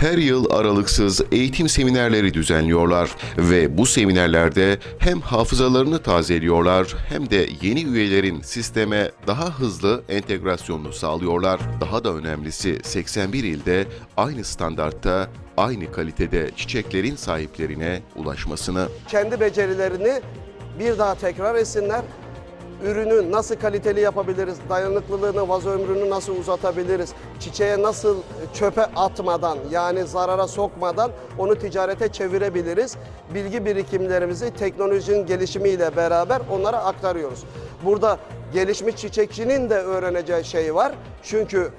Her yıl aralıksız eğitim seminerleri düzenliyorlar ve bu seminerlerde hem hafızalarını tazeliyorlar hem de yeni üyelerin sisteme daha hızlı entegrasyonunu sağlıyorlar. Daha da önemlisi 81 ilde aynı standartta, aynı kalitede çiçeklerin sahiplerine ulaşmasını. kendi becerilerini bir daha tekrar etsinler. Ürünü nasıl kaliteli yapabiliriz, dayanıklılığını, vazo ömrünü nasıl uzatabiliriz, çiçeğe nasıl çöpe atmadan yani zarara sokmadan onu ticarete çevirebiliriz. Bilgi birikimlerimizi teknolojinin gelişimiyle beraber onlara aktarıyoruz. Burada gelişmiş çiçekçinin de öğreneceği şey var. Çünkü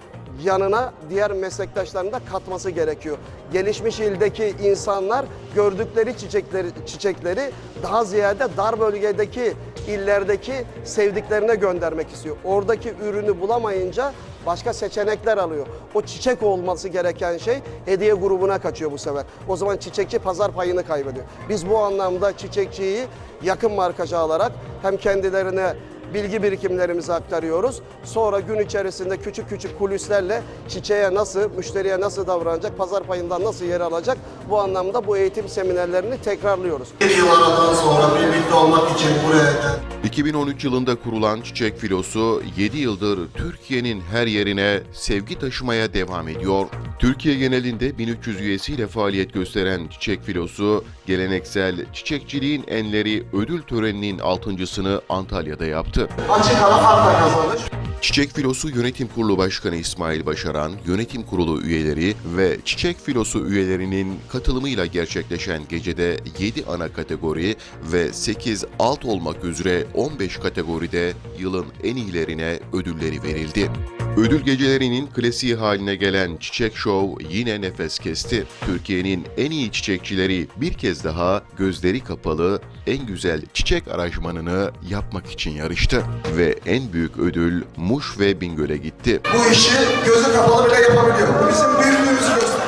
yanına diğer meslektaşlarını da katması gerekiyor. Gelişmiş ildeki insanlar gördükleri çiçekleri çiçekleri daha ziyade dar bölgedeki illerdeki sevdiklerine göndermek istiyor. Oradaki ürünü bulamayınca başka seçenekler alıyor. O çiçek olması gereken şey hediye grubuna kaçıyor bu sefer. O zaman çiçekçi pazar payını kaybediyor. Biz bu anlamda çiçekçiyi yakın markacı alarak hem kendilerine bilgi birikimlerimizi aktarıyoruz. Sonra gün içerisinde küçük küçük kulislerle çiçeğe nasıl, müşteriye nasıl davranacak, pazar payından nasıl yer alacak bu anlamda bu eğitim seminerlerini tekrarlıyoruz. Bir yıl aradan sonra birlikte olmak için buraya geldik. 2013 yılında kurulan Çiçek Filosu 7 yıldır Türkiye'nin her yerine sevgi taşımaya devam ediyor. Türkiye genelinde 1300 üyesiyle faaliyet gösteren Çiçek Filosu, geleneksel çiçekçiliğin enleri ödül töreninin altıncısını Antalya'da yaptı. Açık ara farkla kazanış. Çiçek Filosu Yönetim Kurulu Başkanı İsmail Başaran, yönetim kurulu üyeleri ve Çiçek Filosu üyelerinin katılımıyla gerçekleşen gecede 7 ana kategori ve 8 alt olmak üzere 15 kategoride yılın en iyilerine ödülleri verildi. Ödül gecelerinin klasiği haline gelen Çiçek Show yine nefes kesti. Türkiye'nin en iyi çiçekçileri bir kez daha gözleri kapalı en güzel çiçek aranjmanını yapmak için yarıştı. Ve en büyük ödül Muş ve Bingöl'e gitti. Bu işi gözü kapalı bile yapabiliyor. Bu bizim büyüklüğümüzü gösteriyor.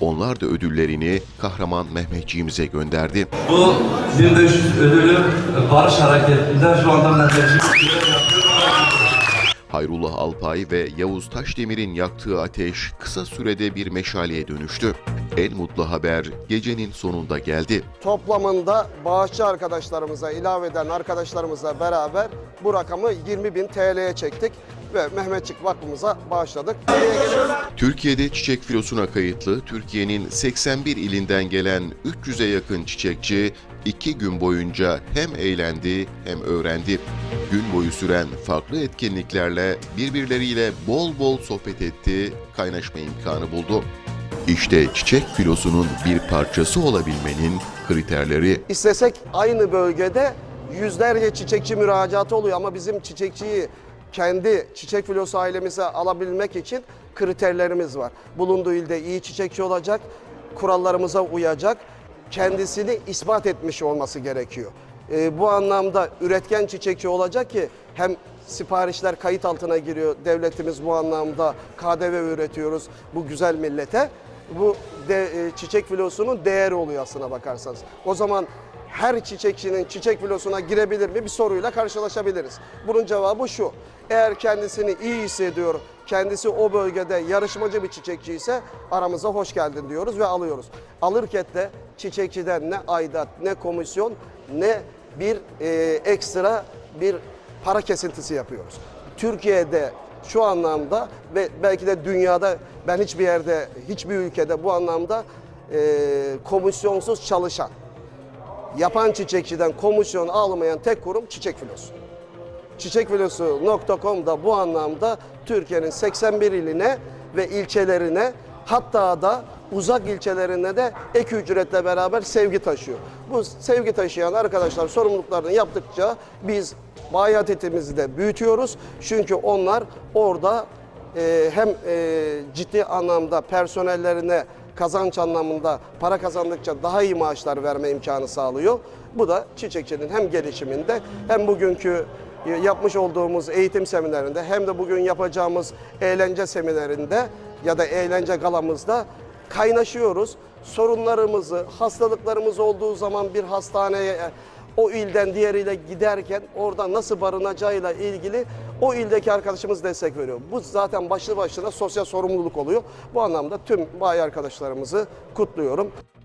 Onlar da ödüllerini kahraman Mehmetçiğimize gönderdi. Bu 1500 ödülü Barış Hareketi'nde şu anda Mehmetçik Hayrullah Alpay ve Yavuz Taşdemir'in yaktığı ateş kısa sürede bir meşaleye dönüştü. En mutlu haber gecenin sonunda geldi. Toplamında bağışçı arkadaşlarımıza, ilave eden arkadaşlarımızla beraber bu rakamı 20 bin TL'ye çektik ve Mehmetçik Vakfımıza bağışladık. Türkiye'de çiçek filosuna kayıtlı Türkiye'nin 81 ilinden gelen 300'e yakın çiçekçi iki gün boyunca hem eğlendi hem öğrendi. Gün boyu süren farklı etkinliklerle birbirleriyle bol bol sohbet etti, kaynaşma imkanı buldu. İşte çiçek filosunun bir parçası olabilmenin kriterleri İstesek aynı bölgede yüzlerce çiçekçi müracaatı oluyor ama bizim çiçekçiyi kendi çiçek filosu ailemize alabilmek için kriterlerimiz var. Bulunduğu ilde iyi çiçekçi olacak, kurallarımıza uyacak, kendisini ispat etmiş olması gerekiyor. Ee, bu anlamda üretken çiçekçi olacak ki hem siparişler kayıt altına giriyor. Devletimiz bu anlamda KDV üretiyoruz bu güzel millete. Bu de, e, çiçek filosunun değeri oluyor aslına bakarsanız. O zaman her çiçekçinin çiçek filosuna girebilir mi bir soruyla karşılaşabiliriz. Bunun cevabı şu. Eğer kendisini iyi hissediyor, kendisi o bölgede yarışmacı bir çiçekçi ise aramıza hoş geldin diyoruz ve alıyoruz. Alırken de çiçekçiden ne aidat, ne komisyon, ne bir e, ekstra bir para kesintisi yapıyoruz. Türkiye'de şu anlamda ve belki de dünyada ben hiçbir yerde, hiçbir ülkede bu anlamda e, komisyonsuz çalışan, yapan çiçekçiden komisyon almayan tek kurum Çiçek Filosu. Çiçekfilosu.com'da bu anlamda Türkiye'nin 81 iline ve ilçelerine hatta da uzak ilçelerine de ek ücretle beraber sevgi taşıyor. Bu sevgi taşıyan arkadaşlar sorumluluklarını yaptıkça biz bayatetimizi de büyütüyoruz. Çünkü onlar orada e, hem e, ciddi anlamda personellerine kazanç anlamında para kazandıkça daha iyi maaşlar verme imkanı sağlıyor. Bu da çiçekçinin hem gelişiminde hem bugünkü yapmış olduğumuz eğitim seminerinde hem de bugün yapacağımız eğlence seminerinde ya da eğlence galamızda kaynaşıyoruz. Sorunlarımızı, hastalıklarımız olduğu zaman bir hastaneye o ilden diğeriyle giderken orada nasıl barınacağıyla ilgili O ildeki arkadaşımız destek veriyor. Bu zaten başlı başına sosyal sorumluluk oluyor. Bu anlamda tüm bayi arkadaşlarımızı kutluyorum.